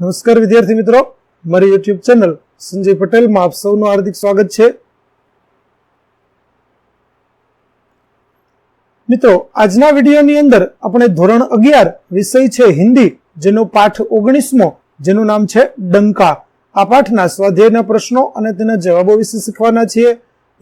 નમસ્કાર વિદ્યાર્થી મિત્રો. મારી યુટ્યુબ ચેનલ સંજય પટેલમાં આપ સૌનું હાર્દિક સ્વાગત છે. મિત્રો, આજના વિડીયોની અંદર આપણે ધોરણ અગિયાર વિષય છે હિન્દી, જેનો પાઠ ઓગણીસમો, જેનું નામ છે ડંકા. આ પાઠના સ્વાધ્યાયના પ્રશ્નો અને તેના જવાબો વિશે શીખવાના છીએ.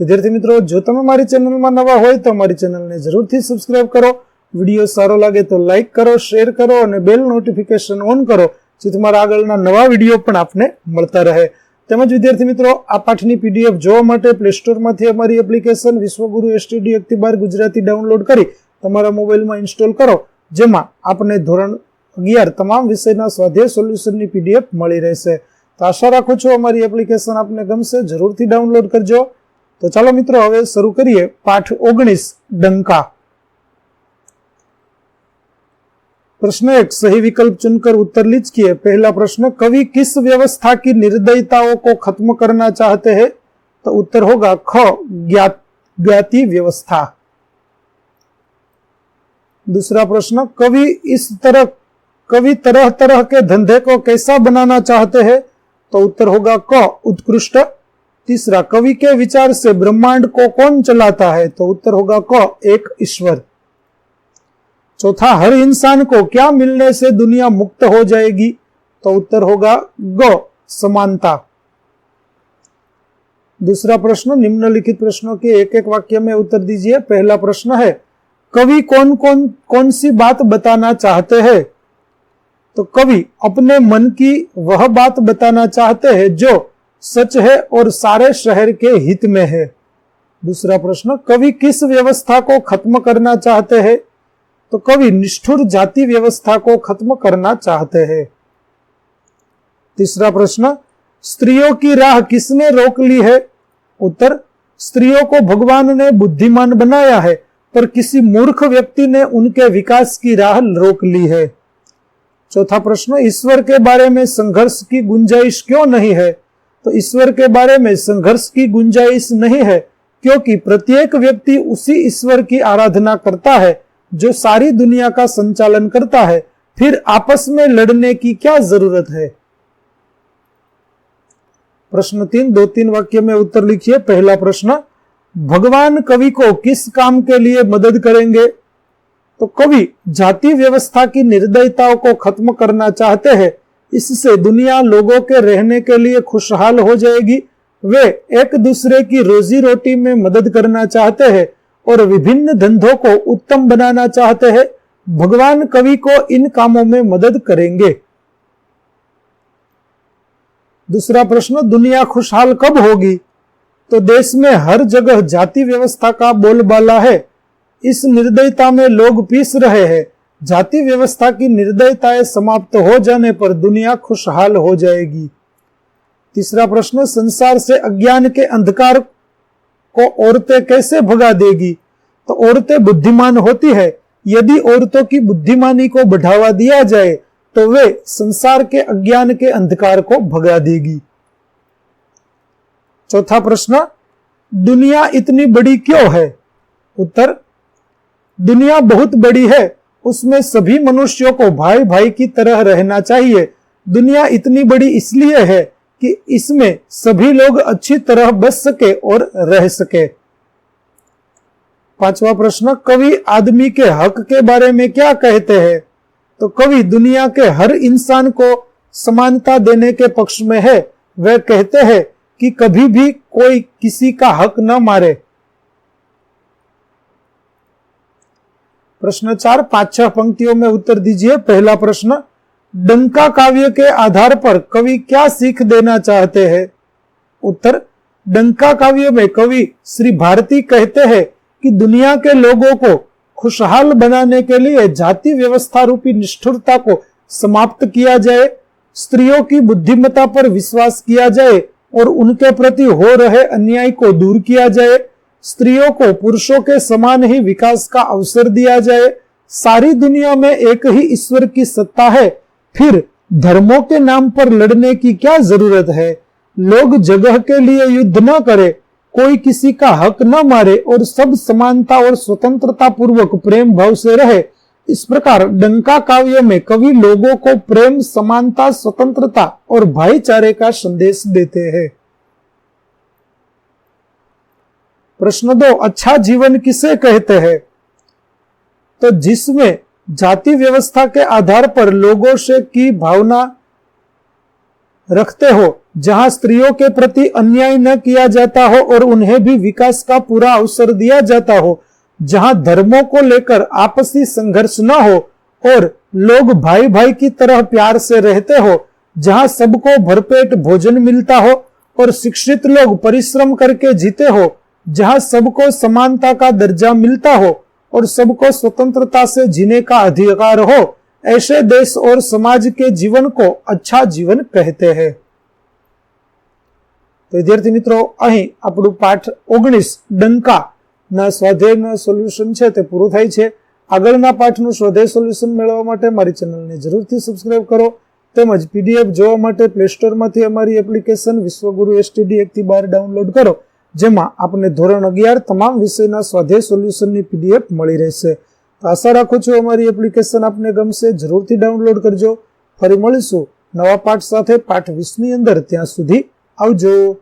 વિદ્યાર્થી મિત્રો, જો તમે મારી ચેનલમાં નવા હોય તો મારી ચેનલને જરૂરથી સબસ્ક્રાઇબ કરો. વીડિયો સારો લાગે તો લાઇક કરો શેર કરો અને બેલ નોટિફિકેશન ઓન કરો. જેથી મારા આગળના નવા વીડિયો પણ આપને મળતા રહે. તેમજ વિદ્યાર્થી મિત્રો, આ પાઠની પીડીએફ જોવા માટે પ્લે સ્ટોરમાંથી અમારી એપ્લિકેશન વિશ્વગુરુ એસટીડી અખબાર ગુજરાતી ડાઉનલોડ કરી તમારા મોબાઈલમાં ઇન્સ્ટોલ કરો, જેમાં આપને ધોરણ અગિયાર તમામ વિષયના સ્વાધ્યાય સોલ્યુશનની પીડીએફ મળી રહેશે. તો આશા રાખું છું અમારી એપ્લિકેશન આપને ગમશે, જરૂરથી ડાઉનલોડ કરજો. તો ચાલો મિત્રો, હવે શરૂ કરીએ પાઠ ઓગણીસ ડંકા. प्रश्न एक, सही विकल्प चुनकर उत्तर लीजिए। पहला प्रश्न, कवि किस व्यवस्था की निर्दयताओं को खत्म करना चाहते हैं? तो उत्तर होगा, ख, ज्ञात, ज्ञाति व्यवस्था। दूसरा प्रश्न, कवि इस तरह, कवि तरह तरह के धंधे को कैसा बनाना चाहते हैं? तो उत्तर होगा, क, उत्कृष्ट। तीसरा, कवि के विचार से ब्रह्मांड को कौन चलाता है? तो उत्तर होगा, क, एक ईश्वर। चौथा, हर इंसान को क्या मिलने से दुनिया मुक्त हो जाएगी? तो उत्तर होगा, ग, समानता। दूसरा प्रश्न, निम्नलिखित प्रश्नों के एक एक वाक्य में उत्तर दीजिए। पहला प्रश्न है, कवि कौन कौन कौन सी बात बताना चाहते हैं? तो कवि अपने मन की वह बात बताना चाहते हैं जो सच है और सारे शहर के हित में है। दूसरा प्रश्न, कवि किस व्यवस्था को खत्म करना चाहते हैं? तो कवि निष्ठुर जाति व्यवस्था को खत्म करना चाहते हैं। तीसरा प्रश्न, स्त्रियों की राह किसने रोक ली है? उत्तर, स्त्रियों को भगवान ने बुद्धिमान बनाया है, पर किसी मूर्ख व्यक्ति ने उनके विकास की राह रोक ली है। चौथा प्रश्न, ईश्वर के बारे में संघर्ष की गुंजाइश क्यों नहीं है? तो ईश्वर के बारे में संघर्ष की गुंजाइश नहीं है, क्योंकि प्रत्येक व्यक्ति उसी ईश्वर की आराधना करता है जो सारी दुनिया का संचालन करता है, फिर आपस में लड़ने की क्या ज़रूरत है? प्रश्न तीन, दो तीन वाक्य में उत्तर लिखिए। पहला प्रश्न, भगवान कवि को किस काम के लिए मदद करेंगे? तो कवि जाति व्यवस्था की निर्दयताओं को खत्म करना चाहते हैं, इससे दुनिया लोगों के रहने के लिए खुशहाल हो जाएगी। वे एक दूसरे की रोजी रोटी में मदद करना चाहते हैं और विभिन्न धंधों को उत्तम बनाना चाहते हैं, भगवान कवि को इन कामों में मदद करेंगे। दूसरा प्रश्न, दुनिया खुशहाल कब होगी? तो देश में हर जगह जाति व्यवस्था का बोलबाला है। इस निर्दयता में लोग पीस रहे हैं। जाति व्यवस्था की निर्दयताएँ समाप्त हो जाने पर दुनिया खुशहाल हो जाएगी। तीसरा प्रश्न, संसार से अज्ञान के अंधकार को औरतें कैसे भगा देगी? तो औरतें बुद्धिमान होती है। यदि औरतों की बुद्धिमानी को बढ़ावा दिया जाए तो वे संसार के अज्ञान के अंधकार को भगा देगी। चौथा प्रश्न, दुनिया इतनी बड़ी क्यों है? उत्तर, दुनिया बहुत बड़ी है। उसमें सभी मनुष्यों को भाई भाई की तरह रहना चाहिए। दुनिया इतनी बड़ी इसलिए है कि इसमें सभी लोग अच्छी तरह बच सके और रह सके। पांचवा प्रश्न, कवि आदमी के हक के बारे में क्या कहते हैं? तो कवि दुनिया के हर इंसान को समानता देने के पक्ष में है। वह कहते हैं कि कभी भी कोई किसी का हक न मारे। प्रश्न चार, पाँच छह पंक्तियों में उत्तर दीजिए। पहला प्रश्न डंका काव्य के आधार पर कवि क्या सीख देना चाहते हैं? उत्तर, डंका काव्य में कवि श्री भारती कहते हैं कि दुनिया के लोगों को खुशहाल बनाने के लिए जाति व्यवस्था रूपी निष्ठुरता को समाप्त किया जाए, स्त्रियों की बुद्धिमता पर विश्वास किया जाए और उनके प्रति हो रहे अन्याय को दूर किया जाए, स्त्रियों को पुरुषों के समान ही विकास का अवसर दिया जाए। सारी दुनिया में एक ही ईश्वर की सत्ता है फिर धर्मों के नाम पर लड़ने की क्या ज़रूरत है? लोग जगह के लिए युद्ध न करे, कोई किसी का हक न मारे और सब समानता और स्वतंत्रता पूर्वक प्रेम भाव से रहे। इस प्रकार डंका काव्य में कवि लोगों को प्रेम, समानता, स्वतंत्रता और भाईचारे का संदेश देते हैं। प्रश्न दो अच्छा जीवन किसे कहते हैं? तो जिसमें जाति व्यवस्था के आधार पर लोगों से की भावना रखते हो, जहाँ स्त्रियों के प्रति अन्याय न किया जाता हो और उन्हें भी विकास का पूरा अवसर दिया जाता हो, जहाँ धर्मों को लेकर आपसी संघर्ष न हो और लोग भाई भाई की तरह प्यार से रहते हो, जहाँ सबको भरपेट भोजन मिलता हो और शिक्षित लोग परिश्रम करके जीते हो, जहाँ सबको समानता का दर्जा मिलता हो। और सबको स्वतंत्रता से जीने का अधिकार हो ऐसे देश और समाज के जीवन को अच्छा जीवन कहते हैं તો વિદ્યાર્થી મિત્રો અહીં આપણું પાઠ ઓગણીસ ડંકા ના સ્વાધ્યાયના સોલ્યુશન છે તે પૂરું થાય છે આગળના પાઠનું સ્વાધ્યાય સોલ્યુશન મેળવવા માટે મારી ચેનલને જરૂરથી સબસ્ક્રાઇબ કરો તેમજ પીડીએફ જોવા માટે પ્લે સ્ટોરમાંથી અમારી એપ્લિકેશન વિશ્વગુરુ એસટીડી એકથી બાર ડાઉનલોડ કરો જેમાં આપને ધોરણ અગિયાર તમામ વિષયના સ્વાધ્યાય સોલ્યુશનની પીડીએફ મળી રહેશે. તો આશા રાખું છું અમારી એપ્લિકેશન આપને ગમશે. જરૂરથી ડાઉનલોડ કરજો. ફરી મળીશું નવા પાઠ સાથે પાઠ વીસની અંદર. ત્યાં સુધી આવજો.